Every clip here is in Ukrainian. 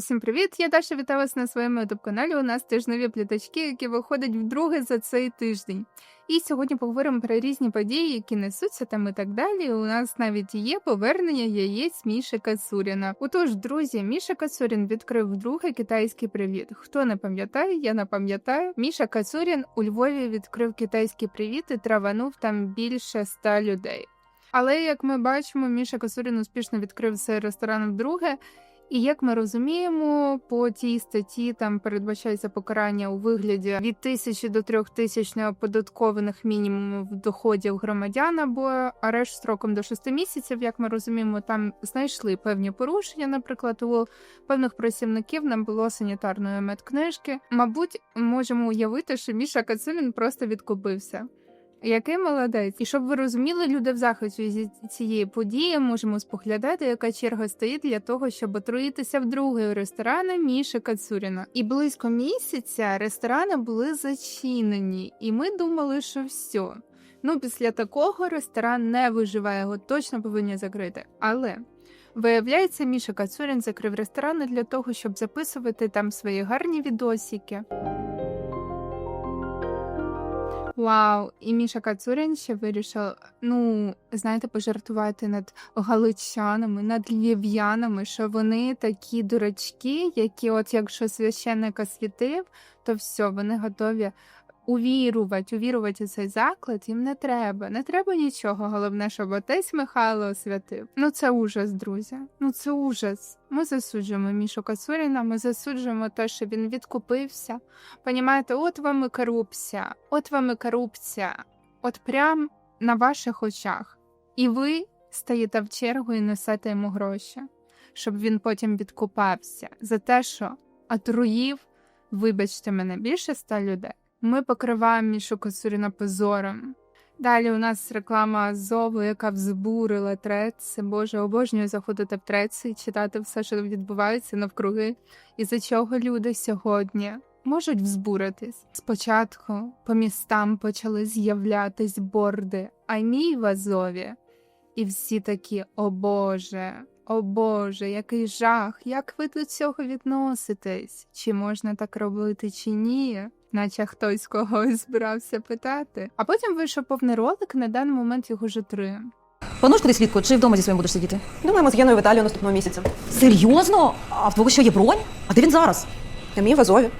Усім привіт! Я Даша вітаю вас на своєму youtube каналі. У нас тижневі пліточки, які виходять вдруге за цей тиждень. І сьогодні поговоримо про різні події, які несуться там і так далі. У нас навіть є повернення яєць Міші Кацуріна. Отож, друзі, Міша Кацурін відкрив вдруге китайський привіт. Хто не пам'ятає, я не пам'ятаю. Міша Кацурін у Львові відкрив китайський привіт і траванув там більше ста людей. Але як ми бачимо, Міша Кацурін успішно відкрив цей ресторан вдруге. І як ми розуміємо, по тій статті там передбачається покарання у вигляді від тисячі до трьох тисяч неоподаткованих мінімумів доходів громадян або арешт строком до шести місяців. Як ми розуміємо, там знайшли певні порушення. Наприклад, у певних працівників нам було санітарної медкнижки. Мабуть, можемо уявити, що Міша Кацулін просто відкупився. Який молодець, і щоб ви розуміли, люди в захисті зі цієї події можемо споглядати, яка черга стоїть для того, щоб отруїтися в другий ресторани Міші Кацуріна. І близько місяця ресторани були зачинені, і ми думали, що все. Ну, після такого ресторан не виживає, його точно повинні закрити. Але виявляється, Міша Кацурін закрив ресторани для того, щоб записувати там свої гарні відосики. Вау, і Міша Кацурін ще вирішив, ну, знаєте, пожартувати над галичанами, над лів'янами, що вони такі дурачки, які, от якщо священника освітив, то все, вони готові увірувати, увірувати цей заклад їм не треба. Не треба нічого. Головне, щоб отець Михайло освятив. Ну це ужас, друзі. Ну це ужас. Ми засуджуємо Мішу Кацуріна, ми засуджуємо те, що він відкупився. Понімаєте, от вам і корупція, от вам і корупція, от прям на ваших очах. І ви стаєте в чергу і несете йому гроші, щоб він потім відкупався за те, що отруїв, вибачте мене, більше ста людей. Ми покриваємо Мішу Кацуріна позором. Далі у нас реклама Зову, яка взбурила треці. Боже, обожнюю заходити в треці і читати все, що відбувається навкруги, і за чого люди сьогодні можуть взбуритись. Спочатку по містам почали з'являтись борди, а мій в Азові. І всі такі, о Боже, о Боже, який жах! Як ви до цього відноситесь? Чи можна так робити, чи ні? Наче хтось когось збирався питати. А потім вийшов повний ролик, на даний момент його вже три. Плануєш кудись влітку, чи вдома зі своїм будеш сидіти? Думаємо з Єною в Італію наступного місяця. Серйозно? А в твого що є бронь? А де він зараз? А мій в Азові.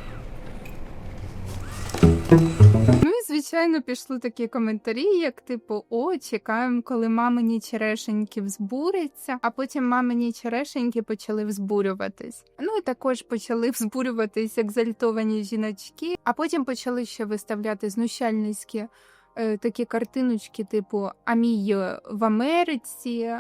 Звичайно пішли такі коментарі, як типу: О, чекаємо, коли мамині черешеньки взбуряться, а потім мамині черешеньки почали взбурюватись. Ну і також почали взбурюватись екзальтовані жіночки, а потім почали ще виставляти знущальницькі такі картиночки, типу А мій в Америці,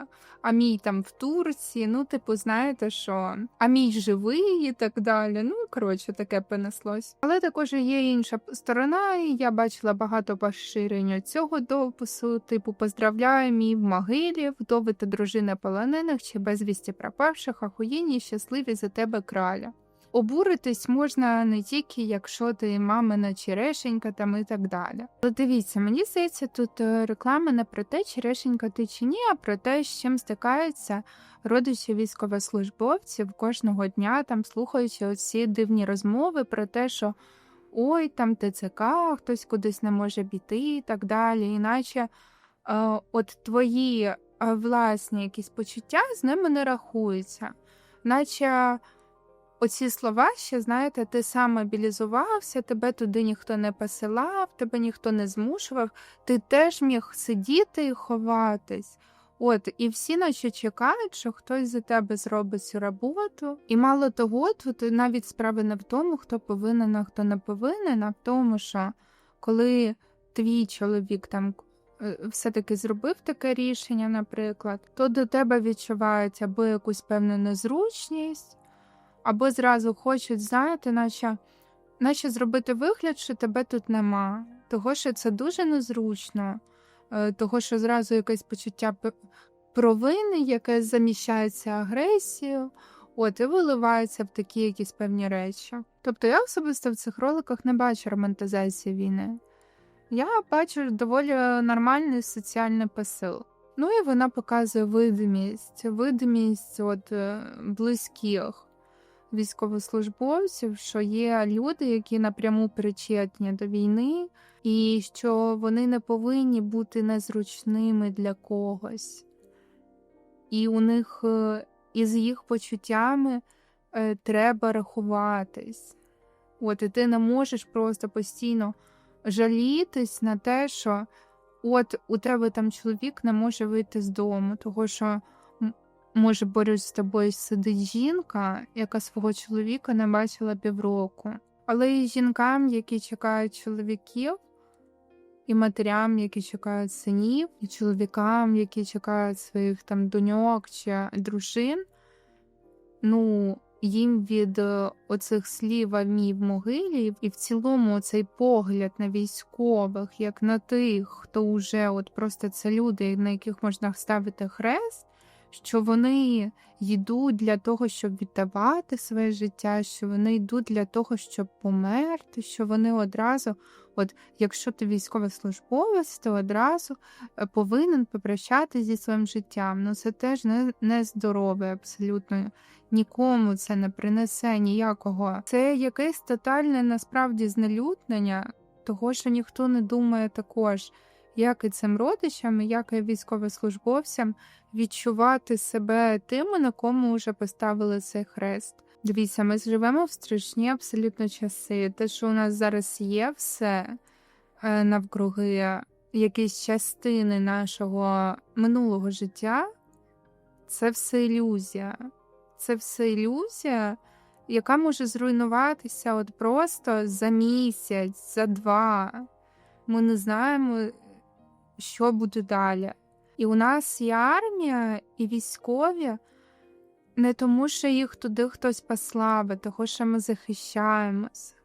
а мій там в Турції. Ну, типу, знаєте, що а мій живий і так далі. Ну, коротше, таке понеслось. Але також є інша сторона, і я бачила багато поширення цього допису. Типу, поздравляю мій в могилі, вдови та дружини полонених чи безвісті пропавших, ахуєнні, щасливі за тебе краля. Обуритись можна не тільки якщо ти мамина черешенька там і так далі. Але дивіться, мені здається, тут е, реклама не про те, черешенька ти чи ні, а про те, з чим стикаються родичі військовослужбовців кожного дня, там слухаючи оці дивні розмови про те, що ой, там ТЦК, хтось кудись не може піти і так далі. Іначе е, от твої е, власні якісь почуття з ними не рахуються. Наче Оці слова ще, знаєте, ти сам мобілізувався, тебе туди ніхто не посилав, тебе ніхто не змушував, ти теж міг сидіти і ховатись. От, і всі наче чекають, що хтось за тебе зробить цю роботу. І мало того, тут навіть справа не в тому, хто повинен, а хто не повинен, а в тому, що коли твій чоловік там е, все-таки зробив таке рішення, наприклад, то до тебе відчувають або якусь певну незручність або зразу хочуть, знаєте, наче наче зробити вигляд, що тебе тут нема. Того, що це дуже незручно, е, того, що зразу якесь почуття провини, яке заміщається агресією, от і виливається в такі якісь певні речі. Тобто я особисто в цих роликах не бачу романтизації війни. Я бачу доволі нормальний соціальний посил. Ну і вона показує видимість, видимість от е, близьких військовослужбовців, що є люди, які напряму причетні до війни, і що вони не повинні бути незручними для когось. І у них е, із їх почуттями е, треба рахуватись. От, і ти не можеш просто постійно жалітись на те, що от у тебе там чоловік не може вийти з дому, того що може поруч з тобою сидить жінка, яка свого чоловіка не бачила півроку. Але і жінкам, які чекають чоловіків, і матерям, які чекають синів, і чоловікам, які чекають своїх там доньок чи дружин, ну їм від е, оцих слів «Амій в могилі, і в цілому цей погляд на військових, як на тих, хто вже от просто це люди, на яких можна ставити хрест, що вони йдуть для того, щоб віддавати своє життя, що вони йдуть для того, щоб померти, що вони одразу, от якщо ти військовослужбовець, то одразу е, повинен попрощатися зі своїм життям. Ну це теж не, не здорове абсолютно нікому це не принесе ніякого. Це якесь тотальне насправді знелюднення, того, що ніхто не думає також, як і цим родичам, як і військовослужбовцям відчувати себе тими, на кому вже поставили цей хрест. Дивіться, ми живемо в страшні абсолютно часи. Те, що у нас зараз є, все е, навкруги якісь частини нашого минулого життя, це все ілюзія це все ілюзія, яка може зруйнуватися от просто за місяць, за два. Ми не знаємо, що буде далі. І у нас є армія і військові не тому, що їх туди хтось послав, а того, що ми захищаємось.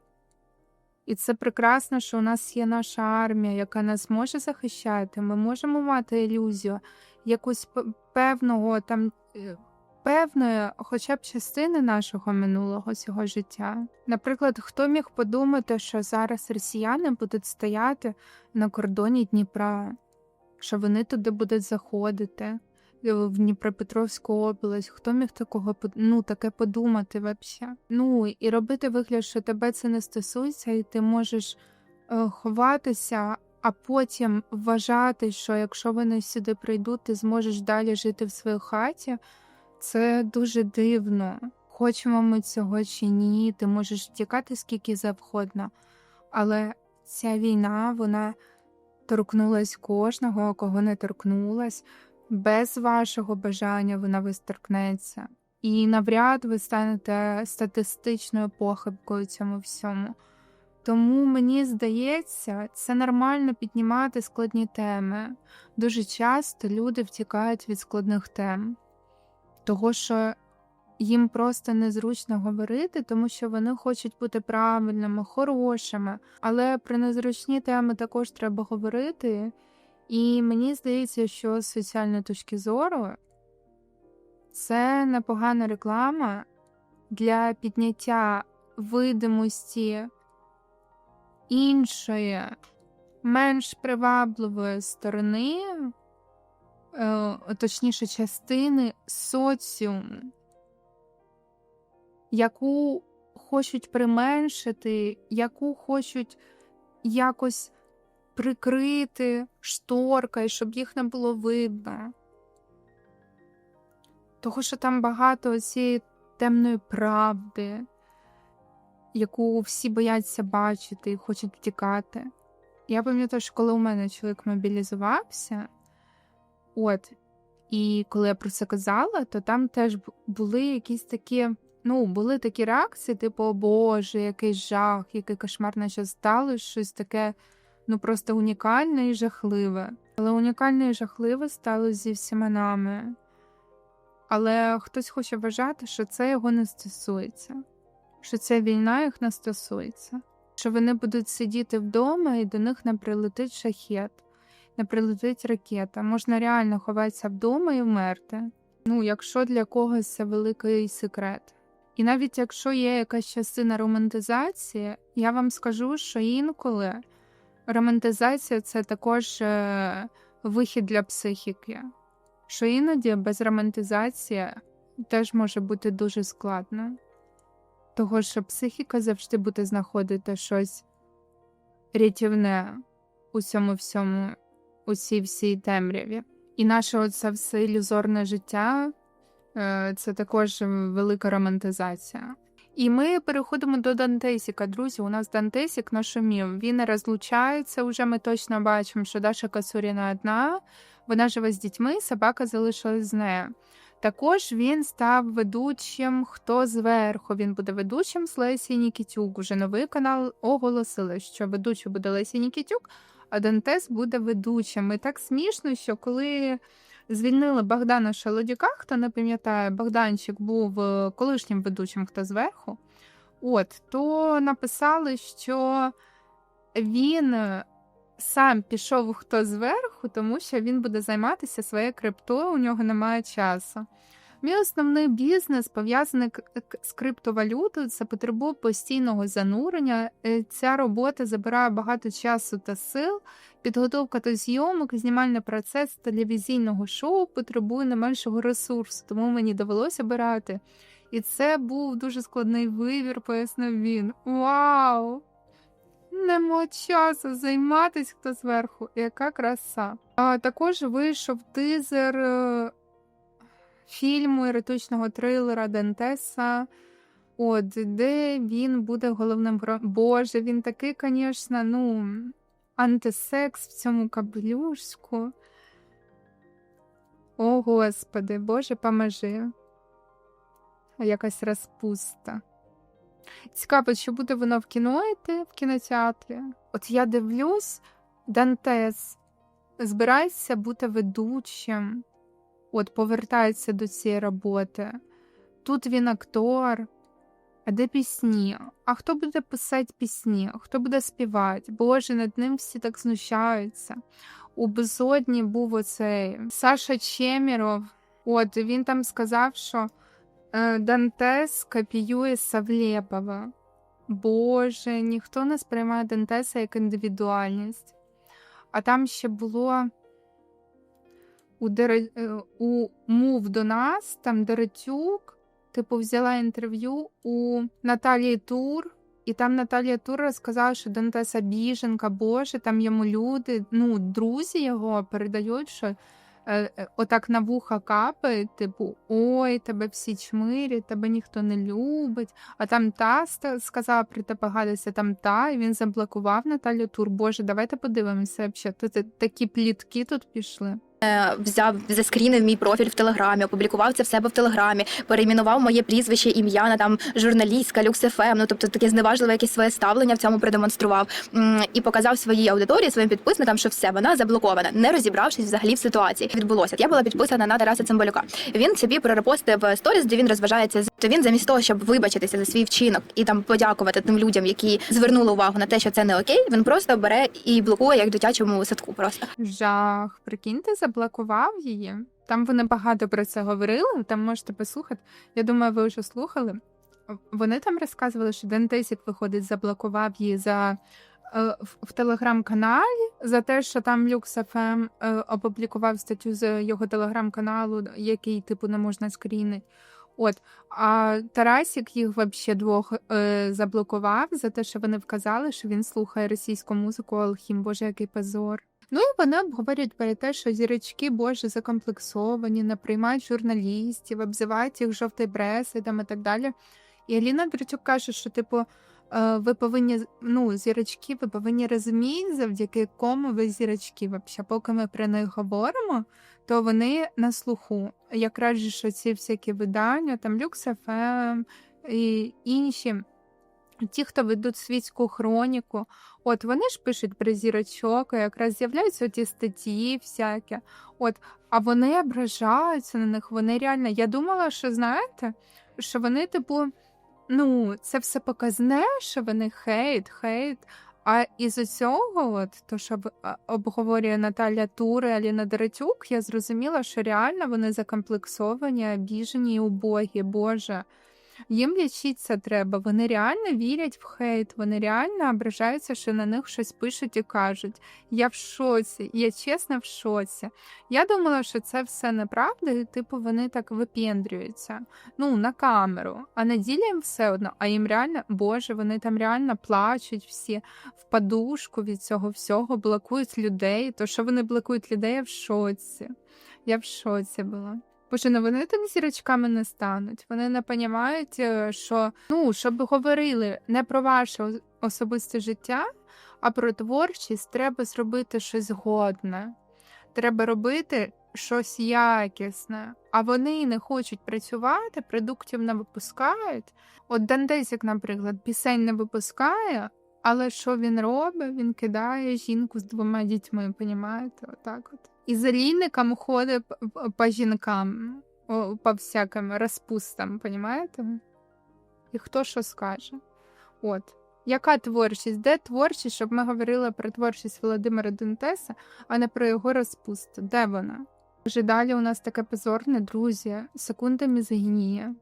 І це прекрасно, що у нас є наша армія, яка нас може захищати. Ми можемо мати ілюзію якусь певного там е, певної, хоча б частини нашого минулого цього життя. Наприклад, хто міг подумати, що зараз росіяни будуть стояти на кордоні Дніпра, що вони туди будуть заходити е, в Дніпропетровську область? Хто міг такого ну, таке подумати взагалі? Ну і робити вигляд, що тебе це не стосується, і ти можеш е, ховатися. А потім вважати, що якщо вони сюди прийдуть, ти зможеш далі жити в своїй хаті, це дуже дивно. Хочемо ми цього чи ні, ти можеш втікати скільки завгодно, але ця війна вона торкнулась кожного, кого не торкнулась, без вашого бажання вона висторкнеться. І навряд ви станете статистичною похибкою цьому всьому. Тому мені здається, це нормально піднімати складні теми. Дуже часто люди втікають від складних тем того, що їм просто незручно говорити, тому що вони хочуть бути правильними, хорошими. Але про незручні теми також треба говорити. І мені здається, що з соціальної точки зору це непогана реклама для підняття видимості іншої, менш привабливої сторони е, точніше, частини соціуму, яку хочуть применшити, яку хочуть якось прикрити шторкою, щоб їх не було видно. Того, що там багато цієї темної правди, яку всі бояться бачити і хочуть втікати. Я пам'ятаю, що коли у мене чоловік мобілізувався, От, і коли я про це казала, то там теж були якісь такі, ну, були такі реакції, типу, о Боже, який жах, який кошмар що сталося, щось таке, ну, просто унікальне і жахливе. Але унікальне і жахливе сталося зі всіма нами. Але хтось хоче вважати, що це його не стосується, що ця війна їх не стосується, що вони будуть сидіти вдома і до них не прилетить шахет не прилетить ракета. Можна реально ховатися вдома і вмерти. Ну, якщо для когось це великий секрет. І навіть якщо є якась частина романтизації, я вам скажу, що інколи романтизація це також е, вихід для психіки, що іноді без романтизації теж може бути дуже складно. того, що психіка завжди буде знаходити щось рятівне у цьому всьому, у цій всій темряві. І наше оце все ілюзорне життя це також велика романтизація. І ми переходимо до Дантесіка. Друзі, у нас Дантесік нашумів. Він розлучається. Уже ми точно бачимо, що Даша Кацуріна одна. Вона живе з дітьми, собака залишилась з нею. Також він став ведучим Хто зверху. Він буде ведучим з Лесі Нікітюк. Уже новий канал оголосили, що ведучий буде Лесі Нікітюк, а Дантес буде ведучим. І так смішно, що коли звільнили Богдана Шелодюка, хто не пам'ятає, Богданчик був е, колишнім ведучим Хто зверху. От, то написали, що він е, сам пішов хто зверху, тому що він буде займатися своєю криптою, у нього немає часу. Мій основний бізнес пов'язаний з криптовалютою, це потребує постійного занурення. Е, Ця робота забирає багато часу та сил. Підготовка до зйомок, знімальний процес телевізійного шоу потребує не меншого ресурсу, тому мені довелося обирати. І це був дуже складний вибір, пояснив він. Вау! Нема часу займатися хто зверху. Яка краса. А також вийшов тизер е, фільму еротичного трилера Дентеса. От, де він буде головним героєм. Боже, він такий, звісно, ну, антисекс в цьому каблюшку. О, Господи, Боже, поможи. Якась розпуста. Цікаво, чи буде воно в кіно йти в кінотеатрі. От я дивлюсь, Дантес збирається бути ведучим, от повертається до цієї роботи. Тут він актор. А де пісні? А хто буде писати пісні? Хто буде співати? Боже, над ним всі так знущаються. У безодні був оцей Саша Чеміров. От він там сказав, що е, Дантес копіює Савлєпова. Боже, ніхто не сприймає Дантеса як індивідуальність. А там ще було у, Дере... е, у Мув до нас, там Деретюк, типу, взяла інтерв'ю у Наталії Тур, і там Наталія Тур розказала, що Дантеса біженка, Боже, там йому люди, ну, друзі його передають, що е, е, отак на вуха капає, типу, ой, тебе всі чмирять, тебе ніхто не любить. А там та сказала про тебе гадися, там та, і він заблокував Наталію Тур. Боже, давайте подивимося. взагалі. Тут такі плітки тут пішли. Е, взяв заскрінив мій профіль в телеграмі, опублікував це в себе в телеграмі, перейменував моє прізвище, ім'я на там журналістка, люксефем, ну тобто таке зневажливе якесь своє ставлення в цьому продемонстрував і показав своїй аудиторії, своїм підписникам, що все вона заблокована, не розібравшись взагалі в ситуації. Відбулося. Я була підписана на Тараса Цимбалюка. Він собі прорепостив сторіс, де він розважається то він замість того, щоб вибачитися за свій вчинок і там подякувати тим людям, які звернули увагу на те, що це не окей. Він просто бере і блокує як дитячому садку. Просто Жах, прикиньте, заблокував її. Там вони багато про це говорили, там можете послухати. Я думаю, ви вже слухали. Вони там розказували, що Дентесік, виходить, заблокував її за е, в, в телеграм-каналі за те, що там Люкс ФМ е, опублікував статтю з його телеграм-каналу, який, типу, не можна скрінити. От, а Тарасік їх вообще двох е, заблокував за те, що вони вказали, що він слухає російську музику Алхім. Боже, який позор. Ну і вони обговорюють про те, що зірочки боже закомплексовані, не приймають журналістів, обзивають їх жовтий бресидом і так далі. І Аліна Дрючук каже, що типу. е, Ви повинні ну, зірочки, ви повинні розуміти, завдяки кому ви зірочки. Вообще, поки ми про них говоримо, то вони на слуху. Якраз що ці всякі видання, там Люкс ФМ і інші, ті, хто ведуть світську хроніку, От вони ж пишуть про зірочок, якраз з'являються ті статті всякі. От, а вони ображаються на них. Вони реально. Я думала, що знаєте, що вони, типу, ну, це все показне, що вони хейт, хейт. А із цього, от то, що об- обговорює Наталя Тури, Аліна Деретюк, я зрозуміла, що реально вони закомплексовані, обіжені і убогі, Боже. Їм лічитися треба. Вони реально вірять в хейт, вони реально ображаються, що на них щось пишуть і кажуть. Я в шоці, я чесно в шоці. Я думала, що це все неправда, і типу вони так випендрюються. Ну, на камеру. А на ділі їм все одно. А їм реально, боже, вони там реально плачуть всі в подушку від цього всього, блокують людей. То що вони блокують людей, я в шоці. Я в шоці була. Боже, ну вони так зірочками не стануть. Вони не розуміють, що ну, щоб говорили не про ваше особисте життя, а про творчість треба зробити щось годне. Треба робити щось якісне. А вони не хочуть працювати, продуктів не випускають. От Дандесік, наприклад, пісень не випускає, але що він робить? Він кидає жінку з двома дітьми, понімаєте? Отак от. І за лінником ходить по жінкам, по всяким розпустам, понімаєте? І хто що скаже? От. Яка творчість? Де творчість, щоб ми говорили про творчість Володимира Дентеса, а не про його розпусту? Де вона? Вже далі у нас таке позорне, друзі, секунда мізогінія.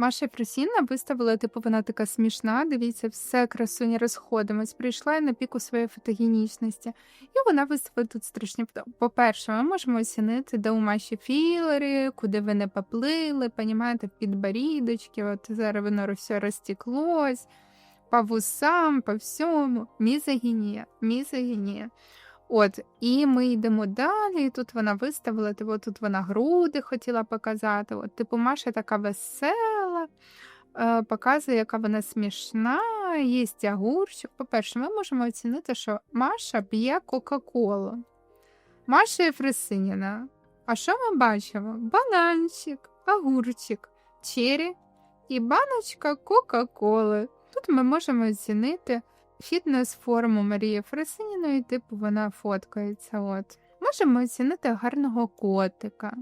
Маша Фросіна виставила, типу, вона така смішна. Дивіться, все красуня розходимось. Прийшла і на піку своєї фотогенічності. І вона виставила тут страшні. По-перше, ми можемо оцінити, де у Маші філери, куди вони поплили, понімаєте, під барідочки, от зараз воно все розтеклось, по вусам, по всьому. Мізогінія, мізогінія. От, і ми йдемо далі. І тут вона виставила, типу, тут вона груди хотіла показати. От, типу, Маша така весела, е, показує, яка вона смішна, їсть огурчик. По-перше, ми можемо оцінити, що Маша п'є Кока-Колу. Маша Єфросиніна. А що ми бачимо? Бананчик, огурчик, чері і баночка Кока-Коли. Тут ми можемо оцінити фітнес-форму Марії Фросиніної, типу вона фоткається. От. Можемо оцінити гарного котика.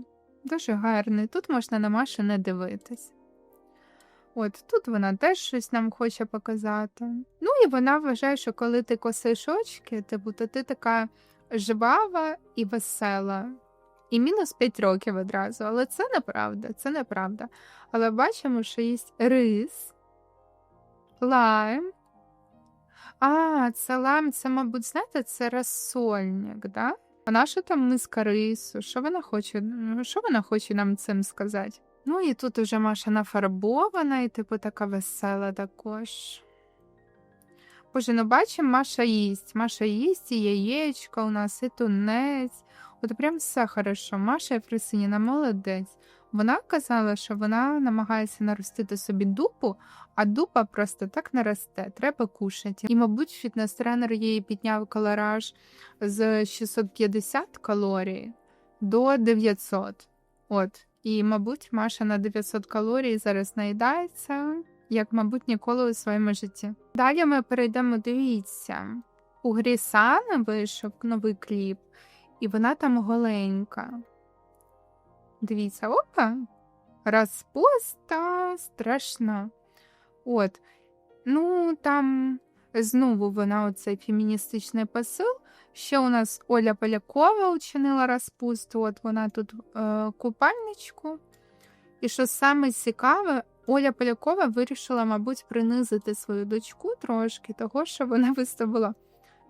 Дуже гарний. Тут можна на Машу не дивитись. От тут вона теж щось нам хоче показати. Ну і вона вважає, що коли ти косиш очки, типу, то ти така жвава і весела. І мінус 5 років одразу. Але це неправда, це неправда. Але бачимо, що є рис, лайм. А, це лайм, це, мабуть, знаєте, це розсольник, да? А наша там миска рису? Що вона хоче? Що вона хоче нам цим сказати? Ну і тут уже Маша нафарбована, і типу така весела також. Боже, ну бачимо, Маша їсть. Маша їсть, і яєчко у нас, і тунець. От прям все хорошо. Маша Єфросиніна молодець. Вона казала, що вона намагається наростити собі дупу, а дупа просто так не росте, треба кушати. І, мабуть, фітнес-тренер їй підняв калораж з 650 калорій до 900. От. І, мабуть, Маша на 900 калорій зараз наїдається, як, мабуть, ніколи у своєму житті. Далі ми перейдемо, дивіться. У Грісана вийшов новий кліп, і вона там голенька. Дивіться, опа, розпуста страшна. От, ну там знову вона оцей феміністичний посил. Ще у нас Оля Полякова учинила розпусту, от вона тут е, купальничку. І що саме цікаве, Оля Полякова вирішила, мабуть, принизити свою дочку трошки, того, що вона виставила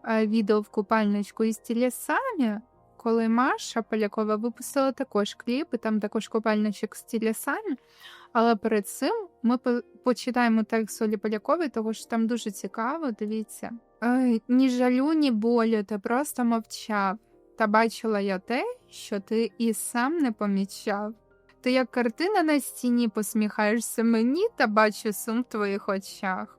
е, відео в купальничку із тілесами, коли Маша Полякова випустила також кліп, і там також купальничок з тілесами. Але перед цим ми по- почитаємо текст Олі Полякової, того що там дуже цікаво, дивіться. Ой, ні жалю, ні болю, ти просто мовчав. Та бачила я те, що ти і сам не помічав. Ти як картина на стіні посміхаєшся мені та бачу сум в твоїх очах.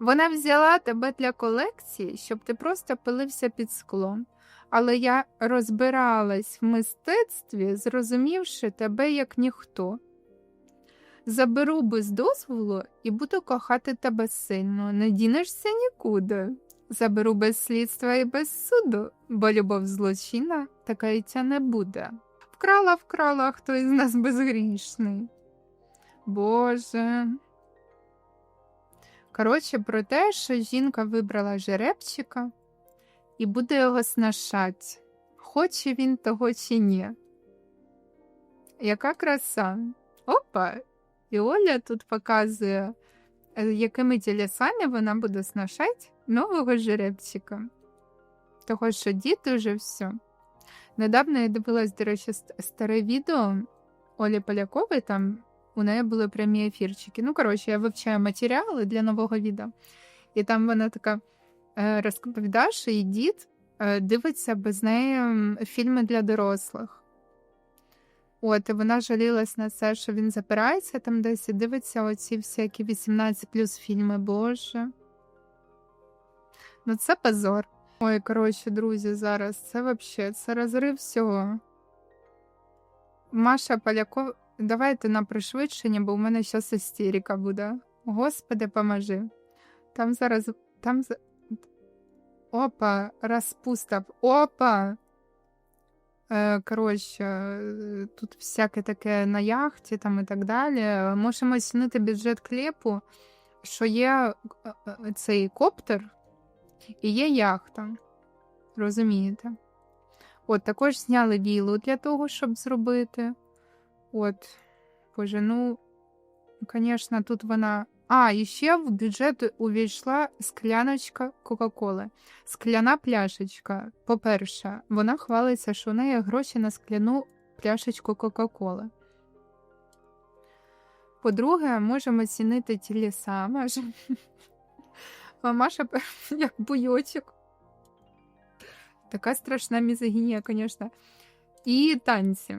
Вона взяла тебе для колекції, щоб ти просто пилився під склом. Але я розбиралась в мистецтві, зрозумівши тебе як ніхто. Заберу без дозволу і буду кохати тебе сильно, не дінешся нікуди. Заберу без слідства і без суду, бо любов злочина така й ця не буде. Вкрала, вкрала, хто із нас безгрішний. Боже. Коротше, про те, що жінка вибрала жеребчика і буде його снашать, хоче він того чи ні. Яка краса. Опа! І Оля тут показує, е, якими тілесами вона буде сношати нового жеребчика. Того, що діти вже все. Недавно я дивилась, до речі, старе відео Олі Полякової, там у неї були прямі ефірчики. Ну, коротше, я вивчаю матеріали для нового відео. І там вона така е, розповідає, що її дід е, дивиться без неї фільми для дорослих. От, і вона жалілась на це, що він запирається там десь і дивиться оці всякі 18 плюс фільми, боже. Ну, це позор. Ой, коротше, друзі, зараз це вообще це розрив всього. Маша Поляков, давайте на пришвидшення, бо у мене зараз істерика буде. Господи, поможи. Там зараз. Там. Опа, розпустав. Опа. Е, коротше, е, тут всяке таке на яхті там і так далі. Можемо оцінити бюджет кліпу, що є е, цей коптер і є яхта. Розумієте? От також зняли вілу для того, щоб зробити. От, боже, ну, звісно, тут вона. А, і ще в бюджет увійшла скляночка Кока-Коли. Скляна пляшечка. По-перше, вона хвалиться, що у неї гроші на скляну пляшечку Кока-Коли. По-друге, можемо цінити ті ліса. Маша. Маша як буйочок. Така страшна мізогінія, звісно. І танці.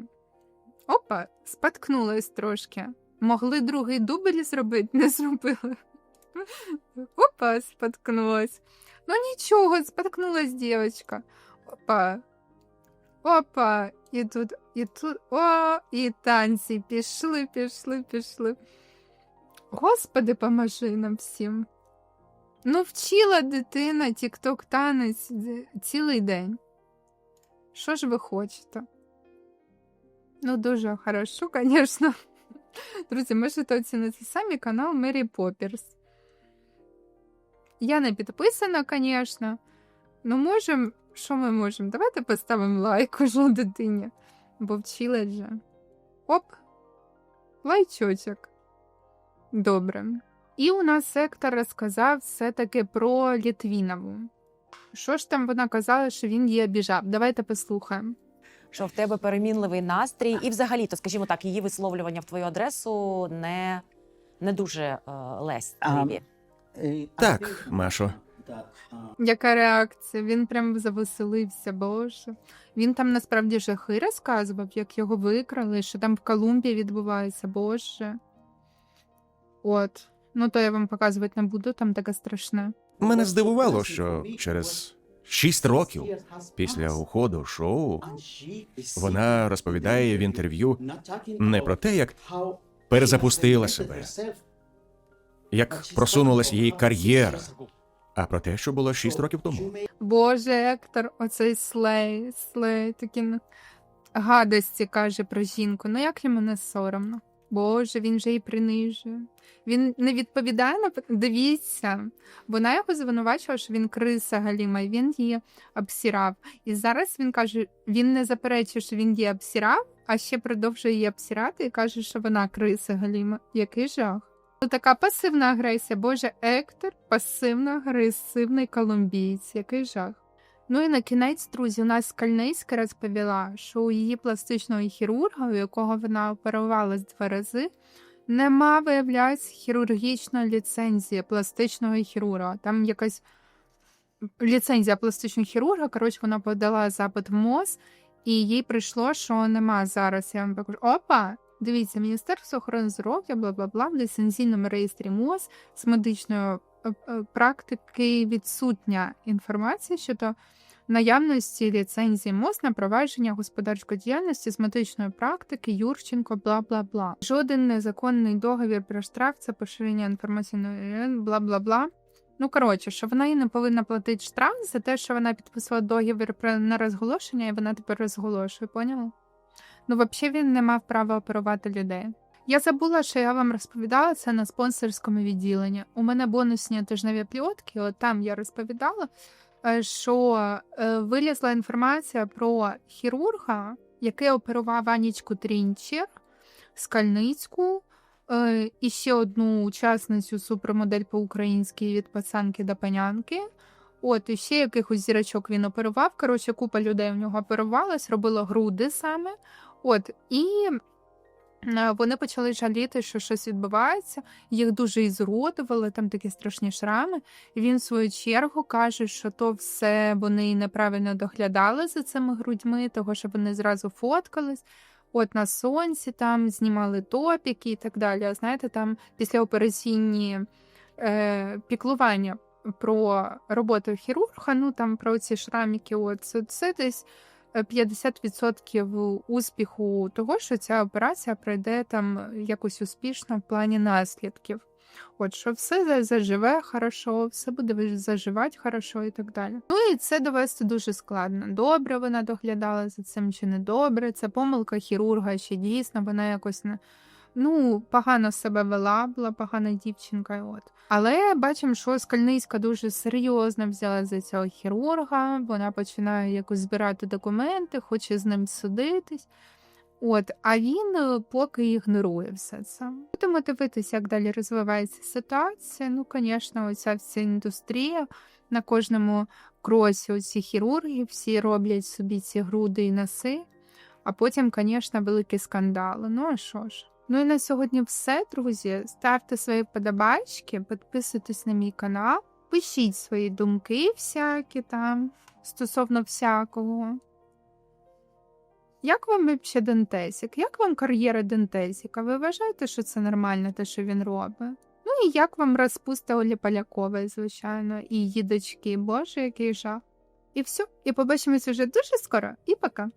Опа, споткнулась трошки. Могли другий дубль зробити, не зробили. Опа, споткнулась. Ну нічого, споткнулась дівчинка. Опа. Опа. І тут, і тут. О, і танці. Пішли, пішли, пішли. Господи, поможи нам всім. Ну, вчила дитина тік-ток танець цілий день. Що ж ви хочете? Ну, дуже хорошо, звісно. Друзі, можете оцінити самі канал Мері Поппірс. Я не підписана, звісно. Ну, можемо, що ми можемо? Давайте поставимо лайк уже дитині, бо вчила же. Оп, лайчочок. Добре. І у нас сектор розказав все-таки про Літвінову. Що ж там вона казала, що він її обіжав? Давайте послухаємо. Що в тебе перемінливий настрій, і взагалі, то скажімо так, її висловлювання в твою адресу не, не дуже е, лестиві. Так, Машо. Яка реакція? Він прям завеселився, боже. Він там насправді жахи розказував, як його викрали, що там в Колумбії відбувається, боже. От. Ну, то я вам показувати не буду, там таке страшне. Мене здивувало, що через шість років після уходу шоу вона розповідає в інтерв'ю не про те, як перезапустила себе, як просунулась її кар'єра, а про те, що було шість років тому. Боже, Ектор, оцей слей, слей, такі гадості каже про жінку. Ну як йому не соромно? Боже, він же її принижує. Він не відповідає на дивіться. Вона його звинувачувала, що він криса Галіма, і він її обсірав. І зараз він каже: він не заперечує, що він її обсірав, а ще продовжує її обсірати і каже, що вона криса Галіма. Який жах? Ну, така пасивна агресія. Боже, Ектор, пасивно-агресивний колумбієць. Який жах. Ну і на кінець, друзі, у нас Скальницька розповіла, що у її пластичного хірурга, у якого вона оперувалась два рази, нема, виявляється, хірургічної ліцензії пластичного хірурга. Там якась ліцензія пластичного хірурга. Коротше, вона подала запит в МОЗ, і їй прийшло, що нема зараз. Я вам покажу. Опа! Дивіться, Міністерство охорони здоров'я, бла бла бла, в ліцензійному реєстрі МОЗ з медичної е, е, практики відсутня інформація щодо наявності ліцензії МОЗ на провадження господарської діяльності з медичної практики Юрченко, бла бла бла. Жоден незаконний договір про штраф це поширення інформаційної бла бла бла. Ну, коротше, що вона їй не повинна платити штраф за те, що вона підписала договір про нерозголошення, і вона тепер розголошує, поняли? Ну, взагалі, він не мав права оперувати людей. Я забула, що я вам розповідала це на спонсорському відділенні. У мене бонусні тижневі пльотки, от там я розповідала, що е, вилізла інформація про хірурга, який оперував Анічку Трінчер, Скальницьку, Е, і ще одну учасницю супермодель по-українськи від пацанки до панянки. От, і ще якихось зірочок він оперував. Коротше, купа людей в нього оперувалась, робила груди саме. От, і е, вони почали жаліти, що щось відбувається. Їх дуже ізуродували, там такі страшні шрами. І він, в свою чергу, каже, що то все вони неправильно доглядали за цими грудьми, того що вони зразу фоткались. От на сонці там знімали топіки і так далі. А знаєте, там післяопераційні е, піклування про роботу хірурга, ну там про ці шраміки, от це, це десь е, 50% успіху того, що ця операція пройде там якось успішно в плані наслідків. От що все заживе хорошо, все буде заживати хорошо і так далі. Ну і це довести дуже складно. Добре вона доглядала за цим чи не добре. Це помилка хірурга, чи дійсно вона якось не. Ну, погано себе вела, була погана дівчинка. От. Але бачимо, що Скальницька дуже серйозно взяла за цього хірурга. Вона починає якось збирати документи, хоче з ним судитись. От, а він е, поки ігнорує все це. Будемо дивитися, як далі розвивається ситуація. Ну, звісно, оця вся індустрія на кожному кросі оці хірурги всі роблять собі ці груди і носи, а потім, звісно, великі скандали. Ну а що ж? Ну і на сьогодні все, друзі. Ставте свої подобачки, підписуйтесь на мій канал, пишіть свої думки всякі там стосовно всякого. Як вам взагалі Дентесік? Як вам кар'єра Дентесіка? Ви вважаєте, що це нормально, те, що він робить? Ну і як вам розпуста Олі Полякової, звичайно, і її дочки? Боже, який жах. І все. І побачимось вже дуже скоро. І пока.